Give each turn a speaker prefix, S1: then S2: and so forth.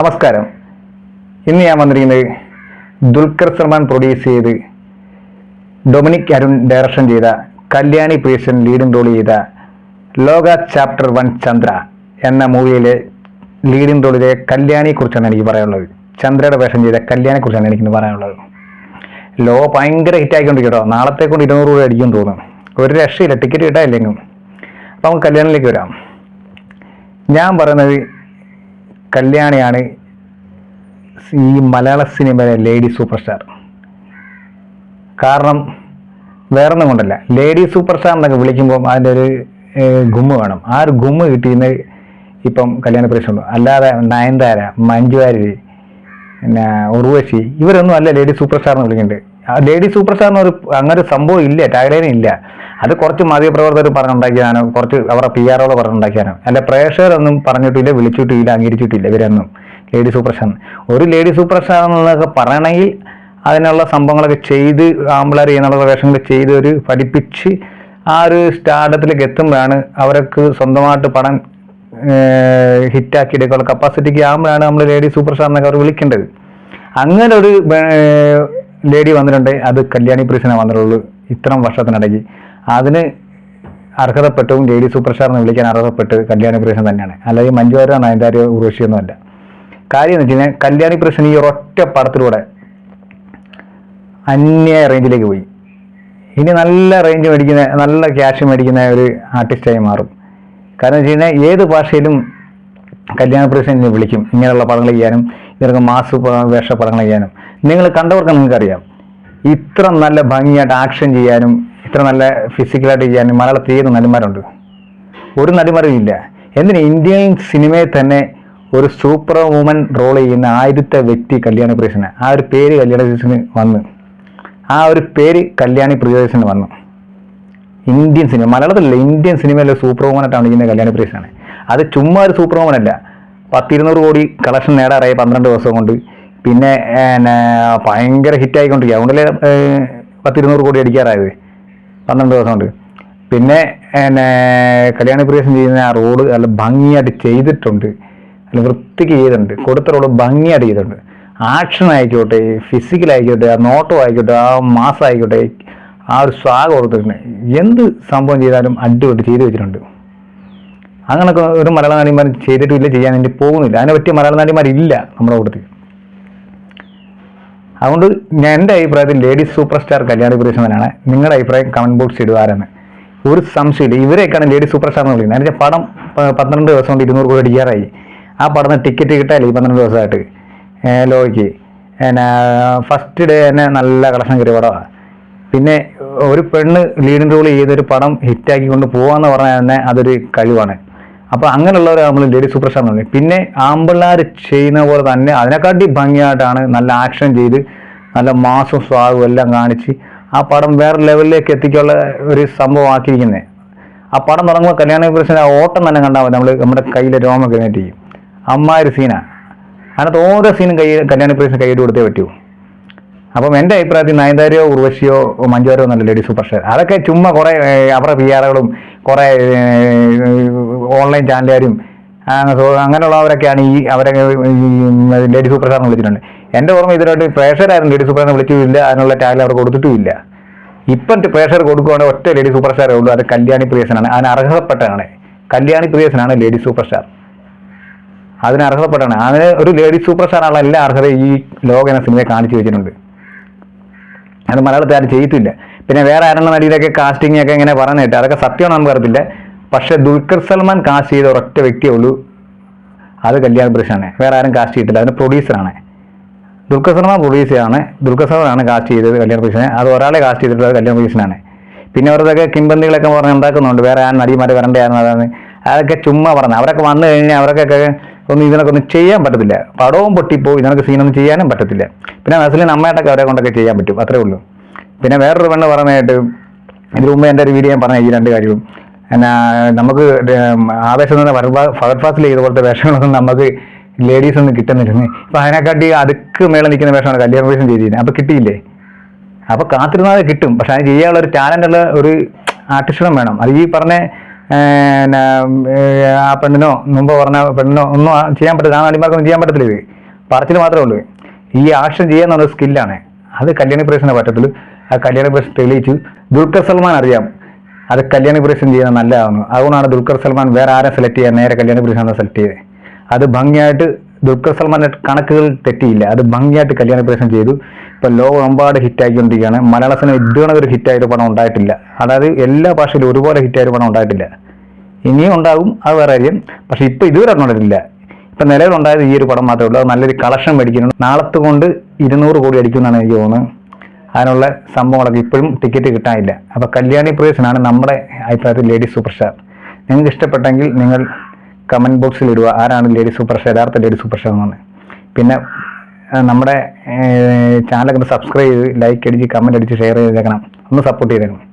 S1: നമസ്കാരം. ഇന്ന് ഞാൻ വന്നിരിക്കുന്നത് ദുൽഖർ സൽമാൻ പ്രൊഡ്യൂസ് ചെയ്ത് ഡൊമിനിക് അരുൺ ഡയറക്ഷൻ ചെയ്ത കല്യാണി പ്രിയസൻ ലീഡിംഗ് റോൾ ചെയ്ത ലോക ചാപ്റ്റർ വൺ ചന്ദ്ര എന്ന മൂവിയിലെ ലീഡിംഗ് റോളിലെ കല്യാണിയെ കുറിച്ചാണ് എനിക്ക് പറയാനുള്ളത്. ചന്ദ്രയുടെ വേഷം ചെയ്ത കല്യാണിയെ കുറിച്ചാണ് എനിക്ക് പറയാനുള്ളത്. ലോ ഭയങ്കര ഹിറ്റ് ആയിക്കൊണ്ടിരിക്കട്ടോ നാളത്തെ കൊണ്ട് ഇരുന്നൂറ് രൂപ അടിക്കും തോന്നുന്നു. ഒരു രക്ഷയില്ല ടിക്കറ്റ് കിട്ടാനില്ലെങ്കിലും അപ്പം നമുക്ക് വരാം. ഞാൻ പറയുന്നത് കല്യാണിയാണ് ഈ മലയാള സിനിമയിലെ ലേഡി സൂപ്പർ സ്റ്റാർ കാരണം വേറൊന്നും കൊണ്ടല്ല. ലേഡി സൂപ്പർ സ്റ്റാർ എന്നൊക്കെ വിളിക്കുമ്പോൾ അതിന്റെ ഒരു ഗുമ്മ വേണം. ആ ഒരു ഗുമ്മ് കിട്ടിയെന്ന് ഇപ്പം കല്യാണ പ്രശ്നമുണ്ട് അല്ലാതെ നയൻതാര മഞ്ജു വാര്യർ പിന്നെ ഉർവശി ഇവരൊന്നും അല്ല ലേഡി സൂപ്പർ സ്റ്റാർ എന്ന് വിളിക്കുന്നുണ്ട് ലേഡി സൂപ്പർ സ്റ്റാർ എന്നൊരു അങ്ങനെ ഒരു സംഭവം ഇല്ല ടാഗ്ലൈൻ ഇല്ല. അത് കുറച്ച് മാധ്യമപ്രവർത്തകർ പറഞ്ഞുണ്ടാക്കിയതാണ് കുറച്ച് അവരുടെ പി ആർ പറഞ്ഞുണ്ടാക്കിയാണ് അല്ല പ്രേക്ഷകരൊന്നും പറഞ്ഞിട്ടില്ല വിളിച്ചിട്ടില്ല അംഗീകരിച്ചിട്ടില്ല ഇവരൊന്നും. ലേഡി സൂപ്രഷൻ ഒരു ലേഡി സൂപ്രഷൻ എന്നൊക്കെ പറയണമെങ്കിൽ അതിനുള്ള സംഭവങ്ങളൊക്കെ ചെയ്ത് ആമ്പിളാർ ചെയ്യുന്നുള്ള വേഷങ്ങൾ ചെയ്ത് ഒരു പഠിപ്പിച്ച് ആ ഒരു സ്റ്റാർഡത്തിലേക്ക് എത്തുമ്പോഴാണ് അവർക്ക് സ്വന്തമായിട്ട് പണം ഹിറ്റാക്കി എടുക്കാനുള്ള കപ്പാസിറ്റിക്ക് ആകുമ്പോഴാണ് നമ്മൾ ലേഡി സൂപ്പർ എന്നൊക്കെ അവർ വിളിക്കേണ്ടത്. അങ്ങനെ ഒരു ലേഡി വന്നിട്ടുണ്ട്. അത് കല്യാണി പ്രീസിനെ വന്നിട്ടുള്ളൂ. ഇത്രയും വർഷത്തിനിടയ്ക്ക്. അതിന് അർഹതപ്പെട്ടവും ഡി സൂപ്പർ സ്റ്റാർ എന്ന് വിളിക്കാൻ അർഹതപ്പെട്ട് കല്യാണി പ്രശ്നം തന്നെയാണ്. അല്ലെങ്കിൽ മഞ്ജുവാരോ നയൻതാരോ ഉർവശിയൊന്നുമല്ല കാര്യം എന്ന് വെച്ച് കഴിഞ്ഞാൽ കല്യാണി പ്രശ്നം ഈ ഒരൊറ്റ പടത്തിലൂടെ അന്യ റേഞ്ചിലേക്ക് പോയി. ഇനി നല്ല റേഞ്ച് മേടിക്കുന്ന നല്ല ക്യാഷ് മേടിക്കുന്ന ഒരു ആർട്ടിസ്റ്റായി മാറും. കാരണം വെച്ച് കഴിഞ്ഞാൽ ഏത് ഭാഷയിലും കല്യാണ പ്രസന്നെ വിളിക്കും. ഇങ്ങനെയുള്ള പടങ്ങൾ ചെയ്യാനും ഇവർക്ക് മാസ് വേഷ പടങ്ങൾ ചെയ്യാനും. നിങ്ങൾ കണ്ടവർക്ക് നിങ്ങൾക്കറിയാം. ഇത്ര നല്ല ഭംഗിയായിട്ട് ആക്ഷൻ ചെയ്യാനും ഇത്ര നല്ല ഫിസിക്കലായിട്ട് ചെയ്യാൻ മലയാളത്തിൽ ഏത് നടിമാരുണ്ട്. ഒരു നടിമാരും ഇല്ല. എന്തിന് ഇന്ത്യൻ സിനിമയിൽ തന്നെ ഒരു സൂപ്പർ വുമൻ റോൾ ചെയ്യുന്ന ആദ്യത്തെ വ്യക്തി കല്യാണി പ്രിയദർശന ആ ഒരു പേര് കല്യാണ പ്രിയദർശന് വന്ന് ആ ഒരു പേര് കല്യാണി പ്രിയദർശന് വന്നു. ഇന്ത്യൻ സിനിമ മലയാളത്തിലല്ല ഇന്ത്യൻ സിനിമയിലെ സൂപ്പർ വുമനായിട്ടാണ് ഇരിക്കുന്ന കല്യാണി പ്രിയദർശനാണ് അത് ചുമ്മാ ഒരു സൂപ്പർ വുമൻ അല്ല. പത്തിരുന്നൂറ് കോടി കളക്ഷൻ നേടാറായി പന്ത്രണ്ട് ദിവസം കൊണ്ട്. പിന്നെ ഭയങ്കര ഹിറ്റായിക്കൊണ്ടിരിക്കുക അതുകൊണ്ടല്ലേ പത്തിരുന്നൂറ് കോടി അടിക്കാറായത്. പന്ത്രണ്ട് ദിവസം കൊണ്ട് പിന്നെ എന്നെ കല്യാണ പ്രിയസം ചെയ്യുന്ന ആ റോഡ് നല്ല ഭംഗിയായിട്ട് ചെയ്തിട്ടുണ്ട്. നല്ല വൃത്തിക്ക് ചെയ്തിട്ടുണ്ട്. കൊടുത്ത റോഡ് ഭംഗിയായിട്ട് ചെയ്തിട്ടുണ്ട്. ആക്ഷൻ ആയിക്കോട്ടെ ഫിസിക്കൽ ആയിക്കോട്ടെ ആ നോട്ടം ആയിക്കോട്ടെ ആ മാസം ആയിക്കോട്ടെ ആ ഒരു സ്വാഗ് കൊടുത്തിട്ടുണ്ട്. എന്ത് സംഭവം ചെയ്താലും അടിപൊളി ചെയ്തു വെച്ചിട്ടുണ്ട്. അങ്ങനൊക്കെ ഒരു മലയാള നടിമാർ ചെയ്തിട്ടില്ല ചെയ്യാൻ വേണ്ടി പോകുന്നില്ല. അതിനെ പറ്റിയ മലയാള നടിമാരില്ല നമ്മുടെ കൂട്ടത്തിൽ. അതുകൊണ്ട് ഞാൻ എന്റെ അഭിപ്രായത്തിൽ ലേഡീസ് സൂപ്പർ സ്റ്റാർ കല്യാണി പുരുഷനാണ് നിങ്ങളുടെ അഭിപ്രായം കമന്റ് ബോക്സ് ഇടുവാരെന്ന് ഒരു സംശയമില്ല ഇവരെയൊക്കെയാണ് ലേഡീസ് സൂപ്പർ സ്റ്റാർ എന്ന് വിളിക്കുന്നത് അതിന്റെ പടം പന്ത്രണ്ട് ദിവസം കൊണ്ട് ഇരുന്നൂറ് കോടി അടിക്കാറായി ആ പടം ടിക്കറ്റ് കിട്ടാല്ലേ ഈ പന്ത്രണ്ട് ദിവസമായിട്ട്? ലോയ്ക്ക്. പിന്നെ ഫസ്റ്റ് ഡേ തന്നെ നല്ല കളക്ഷൻ കയറിയ പടമാണ് പിന്നെ ഒരു പെണ്ണ് ലീഡിങ് റോൾ ചെയ്തൊരു പടം ഹിറ്റാക്കി കൊണ്ട് പോകാമെന്ന് പറഞ്ഞാൽ തന്നെ അതൊരു കഴിവാണ്. അപ്പോൾ അങ്ങനെയുള്ളവരെ നമ്മൾ ലേഡി സൂപ്പർ സ്റ്റാർ എന്ന് പറയും പിന്നെ ആമ്പിള്ളാർ ചെയ്യുന്ന പോലെ തന്നെ അതിനെക്കാട്ടി ഭംഗിയായിട്ടാണ് നല്ല ആക്ഷൻ ചെയ്ത് നല്ല മാസും സ്വാഗവും എല്ലാം കാണിച്ച് ആ പടം വേറെ ലെവലിലേക്ക് എത്തിക്കാനുള്ള ഒരു സംഭവം ആക്കിയിരിക്കുന്നത് ആ പടം തുടങ്ങുമ്പോൾ കല്യാണ പ്രശ്നം ആ ഓട്ടം തന്നെ കണ്ടാൽ മതി. നമ്മൾ നമ്മുടെ കയ്യിലെ രോമൊക്കെ എഴുന്നേറ്റ് ചെയ്യും അമ്മായൊരു സീനാണ് അതിനകത്ത് ഓരോ സീനും കൈ കല്യാണ പ്രശ്നം കൈയിട്ട് കൊടുത്തേ പറ്റൂ. അപ്പം എന്റെ അഭിപ്രായത്തിൽ നയൻതാരയോ ഉർവശിയോ മഞ്ജുവാരോ എന്നല്ല ലേഡി സൂപ്പർ സ്റ്റാർ അതൊക്കെ ചുമ്മാ കുറേ അവരുടെ പി ആറുകളും കുറേ ഓൺലൈൻ ചാനലുകാരും അങ്ങനെയുള്ളവരൊക്കെയാണ് ഈ അവരെ ലേഡി സൂപ്പർ സാറിന് വിളിച്ചിട്ടുണ്ട്. എന്റെ ഓർമ്മ ഇതിനായിട്ട് പ്രേക്ഷകരായിരുന്നു ലേഡി സൂപ്പർ സാറിന് വിളിച്ചിട്ടില്ല അതിനുള്ള ടാഗ് അവർ കൊടുത്തിട്ടുമില്ല. ഇപ്പം പ്രേക്ഷകർ കൊടുക്കുകയാണെങ്കിൽ ഒറ്റ ലേഡി സൂപ്പർ സ്റ്റാറേ ഉള്ളൂ അത് കല്യാണി പ്രിയസനാണ്. അതിന് അർഹതപ്പെട്ടാണ് കല്യാണി പ്രിയസനാണ് ലേഡി സൂപ്പർ സ്റ്റാർ അതിന് അർഹതപ്പെട്ടാണ് അതിന് ഒരു ലേഡി സൂപ്പർ സ്റ്റാർ ആണുള്ള എല്ലാ അർഹതയും ഈ ലോക എന്ന സിനിമയെ കാണിച്ചു വെച്ചിട്ടുണ്ട്. അത് മലയാളത്തിൽ ആരും ചെയ്തിട്ടില്ല. പിന്നെ വേറെ ആരെണ്ണം നടിയിലൊക്കെ കാസ്റ്റിംഗ് ഒക്കെ ഇങ്ങനെ പറഞ്ഞിട്ട് അതൊക്കെ സത്യമാണെന്ന് നമുക്ക് അറിയത്തില്ല. പക്ഷെ ദുൽഖർ സൽമാൻ കാസ്റ്റ് ചെയ്ത ഒരൊറ്റ വ്യക്തിയേ ഉള്ളൂ അത് കല്യാൺ ബ്രിഷാണ് വേറെ ആരും കാസ്റ്റ് ചെയ്തിട്ടില്ല. അതിന് പ്രൊഡ്യൂസറാണ് ദുൽഖർ സൽമാൻ പ്രൊഡ്യൂസറാണ് ദുൽഖർ സൽമാനാണ് കാസ്റ്റ് ചെയ്തത് കല്യാൺ ബ്രിഷനെ അത് ഒരാളെ കാസ്റ്റ് ചെയ്തിട്ടുള്ളത് കല്യാൺ ബ്രിഷനാണ് പിന്നെ അവരതൊക്കെ കിംബന്തികളൊക്കെ പറഞ്ഞ് ഉണ്ടാക്കുന്നുണ്ട്. വേറെ ആ നടിമാർ വരണ്ടായിരുന്നു അതാണ് അതൊക്കെ ചുമ്മാ പറഞ്ഞു. അവരൊക്കെ വന്നു കഴിഞ്ഞാൽ അവർക്കൊക്കെ ഒന്നും ഇതിനൊക്കെ ഒന്നും ചെയ്യാൻ പറ്റത്തില്ല. പടവും പൊട്ടിപ്പോ ഇതിനൊക്കെ സീനൊന്നും ചെയ്യാനും പറ്റത്തില്ല. പിന്നെ നസലിൻ അമ്മയായിട്ടൊക്കെ അവരെ കൊണ്ടൊക്കെ ചെയ്യാൻ പറ്റും. അത്രേ ഉള്ളൂ. പിന്നെ വേറൊരു പെണ്ണ് പറഞ്ഞായിട്ട് ഇതിന് മുമ്പ് എന്റെ ഒരു വീഡിയോ ഞാൻ പറഞ്ഞ ഈ രണ്ട് കാര്യവും. നമുക്ക് ഉം, ആവേശം എന്ന് പറഞ്ഞാൽ ഫഹദ് ഫാസിൽ വേഷങ്ങളൊന്നും നമുക്ക് ലേഡീസ് ഒന്നും കിട്ടുന്നില്ലെന്ന്. അപ്പൊ അതിനെക്കാട്ടി അടുക്ക് മേളെ നിൽക്കുന്ന വേഷമാണ് കല്യാണ വേഷം ചെയ്തിരുന്നത്. അപ്പൊ കിട്ടിയില്ലേ? അപ്പൊ കാത്തിരുന്നാതെ കിട്ടും. പക്ഷെ അത് ചെയ്യാനുള്ള ഒരു ടാലന്റ് ഉള്ള ഒരു ആർട്ടിസ്റ്റും വേണം. അത് ഈ പറഞ്ഞ ആ പെണ്ണിനോ മുമ്പ് പറഞ്ഞ പെണ്ണിനോ ഒന്നും ചെയ്യാൻ പറ്റില്ല ആ നടിമാർക്കൊന്നും ചെയ്യാൻ പറ്റത്തില്ല ഇത്. പറച്ചിൽ മാത്രമേ ഉള്ളൂ. ഈ ആക്ഷൻ ചെയ്യാന്നുള്ള സ്കില്ലാണ് അത് കല്യാണി പ്രേഷനെ പറ്റത്തുള്ളൂ. ആ കല്യാണി പ്രേഷൻ തെളിയിച്ചു. ദുൽഖർ സൽമാൻ അറിയാം. അത് കല്യാണി പുരുഷൻ ചെയ്യുന്നത് നല്ലതാണ് അതുകൊണ്ടാണ് ദുൽഖർ സൽമാൻ വേറെ ആരെ സെലക്ട് ചെയ്യാൻ നേരെ കല്യാണി പ്രേസാണ് സെലക്ട് ചെയ്തത്. അത് ഭംഗിയായിട്ട് ദുൽഖർ സൽമാന്റെ കണക്കുകൾ തെറ്റിയില്ല. അത് ഭംഗിയായിട്ട് കല്യാണി പ്രേഷം ചെയ്തു. ഇപ്പൊ ലോകമെമ്പാട് ഹിറ്റായിക്കൊണ്ടിരിക്കുകയാണ് മലയാള സിനിമ ഇതുവണ ഒരു ഹിറ്റായൊരു പടം ഉണ്ടായിട്ടില്ല. അതായത് എല്ലാ ഭാഷയിലും ഒരുപോലെ ഹിറ്റായൊരു പണം ഉണ്ടായിട്ടില്ല. ഇനിയും ഉണ്ടാകും. അത് വേറെ കാര്യം. പക്ഷെ ഇപ്പൊ ഇതുവരെ ഉണ്ടായിട്ടില്ല. ഇപ്പൊ നിലവിലുണ്ടായത് ഈ ഒരു പടം മാത്രമേ ഉള്ളൂ. അത് നല്ലൊരു കളക്ഷൻ മേടിക്കുന്നുണ്ട് നാളത്തെ കൊണ്ട് ഇരുന്നൂറ് കോടി അടിക്കുമെന്നാണ് എനിക്ക് തോന്നുന്നത്. അതിനുള്ള സംഭവങ്ങളൊക്കെ ഇപ്പോഴും ടിക്കറ്റ് കിട്ടാനില്ല. അപ്പോൾ കല്യാണി പ്രവേശനാണ് നമ്മുടെ അഭിപ്രായത്തിൽ ലേഡി സൂപ്പർ സ്റ്റാർ നിങ്ങൾക്ക് ഇഷ്ടപ്പെട്ടെങ്കിൽ നിങ്ങൾ കമന്റ് ബോക്സിൽ ഇടുക. ആരാണ് ലേഡി സൂപ്പർ സ്റ്റാർ യഥാർത്ഥ ലേഡി സൂപ്പർ സ്റ്റാർ എന്നാണ്. പിന്നെ നമ്മുടെ ചാനലൊക്കെ സബ്സ്ക്രൈബ് ചെയ്ത് ലൈക്ക് അടിച്ച് കമന്റ് അടിച്ച് ഷെയർ ചെയ്തേക്കണം. ഒന്ന് സപ്പോർട്ട് ചെയ്തേക്കണം.